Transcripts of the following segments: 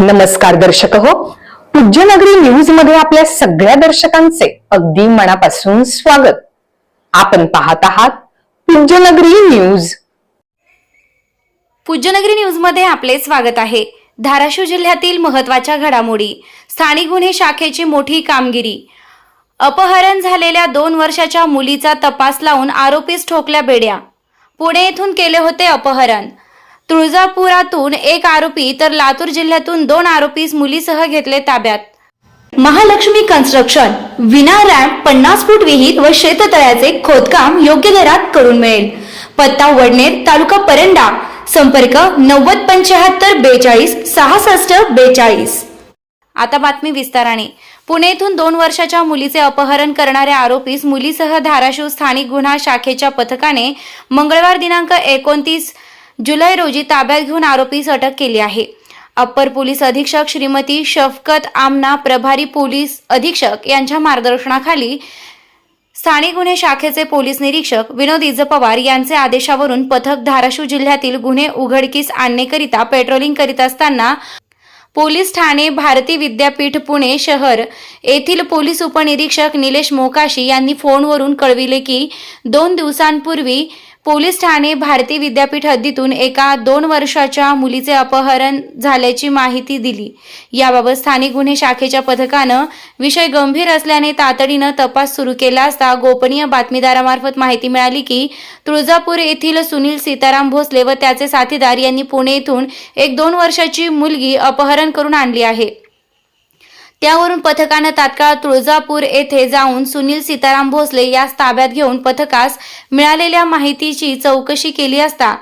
नमस्कार दर्शक हो. पूज्यनगरी न्यूजमध्ये आपल्या सगळ्या दर्शकांचे अगदी मनापासून स्वागत. आपण पाहत आहात पूज्यनगरी न्यूज पूज्यनगरी न्यूजमध्ये आपले स्वागत आहे. धाराशिव जिल्ह्यातील महत्त्वाच्या घडामोडी स्थानिक गुन्हे शाखेची मोठी कामगिरी. अपहरण झालेल्या दोन वर्षाच्या मुलीचा तपास लावून आरोपीस ठोकल्या बेड्या. पुणे येथून केले होते अपहरण. तुळजापुरातून एक आरोपी तर लातूर जिल्ह्यातून दोन आरोपीस मुलीसह घेतले ताब्यात. महालक्ष्मी कन्स्ट्रक्शन विना रॅम्प पन्नास फूट विहीर व शेततळ्याचे खोदकाम योग्य दरात करून मिळेल. पत्ता वडनेर तालुका परंडा. संपर्क नव्वद पंच्याहत्तर बेचाळीस सहासष्ट बेचाळीस. आता बातमी विस्ताराने. पुणे येथून दोन वर्षाच्या मुलीचे अपहरण करणाऱ्या आरोपीस मुलीसह धाराशिव स्थानिक गुन्हा शाखेच्या पथकाने मंगळवार दिनांक एकोणतीस जुलै रोजी ताब्यात घेऊन आरोपीस अटक केली आहे. अप्पर पोलीस अधीक्षक श्रीमती शफकत आमना प्रभारी पोलीस अधीक्षक यांच्या मार्गदर्शनाखाली स्थानिक गुन्हे शाखेचे पोलीस निरीक्षक विनोद इज पवार यांचे आदेशावरून पथक धाराशिव जिल्ह्यातील गुन्हे उघडकीस आणण्याकरिता पेट्रोलिंग करीत असताना पोलीस ठाणे भारती विद्यापीठ पुणे शहर येथील पोलीस उपनिरीक्षक निलेश मोकाशी यांनी फोनवरून कळविले की दोन दिवसांपूर्वी पोलीस ठाणे भारती विद्यापीठ हद्दीतून एका दोन वर्षाच्या मुलीचे अपहरण झाल्याची माहिती दिली. याबाबत स्थानिक गुन्हे शाखेच्या पथकानं विषय गंभीर असल्याने तातडीनं तपास सुरू केला असता गोपनीय बातमीदारामार्फत माहिती मिळाली की तुळजापूर येथील सुनील सीताराम भोसले व त्याचे साथीदार यांनी पुणे येथून एक दोन वर्षाची मुलगी अपहरण करून आणली आहे. त्यावरून पथकानं तात्काळ तुळजापूर येथे जाऊन सुनील सीताराम भोसले यास ताब्यात घेऊन पथकास मिळालेल्या माहितीची चौकशी केली असता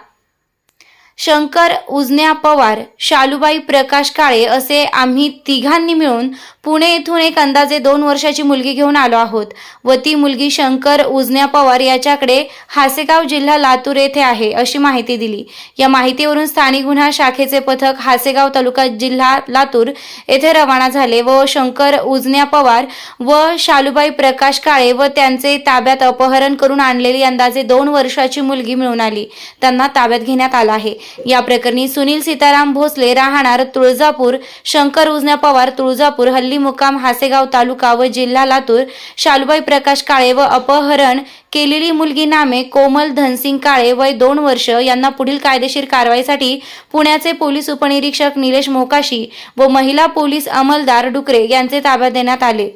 शंकर उजन्या पवार शालूबाई प्रकाश काळे असे आम्ही तिघांनी मिळून पुणे येथून एक अंदाजे दोन वर्षाची मुलगी घेऊन आलो आहोत. व ती मुलगी शंकर उजन्या पवार याच्याकडे हासेगाव जिल्हा लातूर येथे आहे अशी माहिती दिली. या माहितीवरून स्थानिक गुन्हा शाखेचे पथक हासेगाव तालुका जिल्हा लातूर येथे रवाना झाले व शंकर उजन्या पवार व शालूबाई प्रकाश काळे व त्यांचे ताब्यात अपहरण करून आणलेली अंदाजे दोन वर्षाची मुलगी मिळून आली. त्यांना ताब्यात घेण्यात आला आहे. या प्रकरणी सुनील सीताराम भोसले राहणार तुळजापूर शंकर उजन्या पवार तुळजापूर हल्ली मुक्काम हासेगाव तालुका व जिल्हा लातूर शालुबाई प्रकाश काळे व अपहरण केलेली मुलगी नामे कोमल धनसिंग काळे वय दोन वर्ष यांना पुढील कायदेशीर कारवाईसाठी पुण्याचे पोलीस उपनिरीक्षक निलेश मोकाशी व महिला पोलीस अंमलदार डुकरे यांचे ताब्यात देण्यात आले.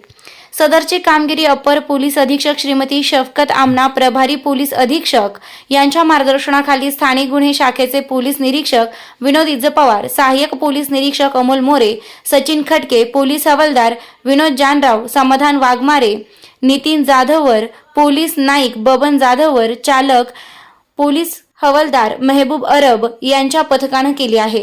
सदरची कामगिरी अपर पोलीस अधीक्षक श्रीमती शफकत आमना प्रभारी पोलीस अधीक्षक यांच्या मार्गदर्शनाखाली स्थानिक गुन्हे शाखेचे पोलीस निरीक्षक विनोद इज्ज पवार सहाय्यक पोलीस निरीक्षक अमोल मोरे सचिन खटके पोलीस हवालदार विनोद जानराव समाधान वाघमारे नितीन जाधववर पोलीस नाईक बबन जाधववर चालक पोलीस हवालदार मेहबूब अरब यांच्या पथकानं केली आहे.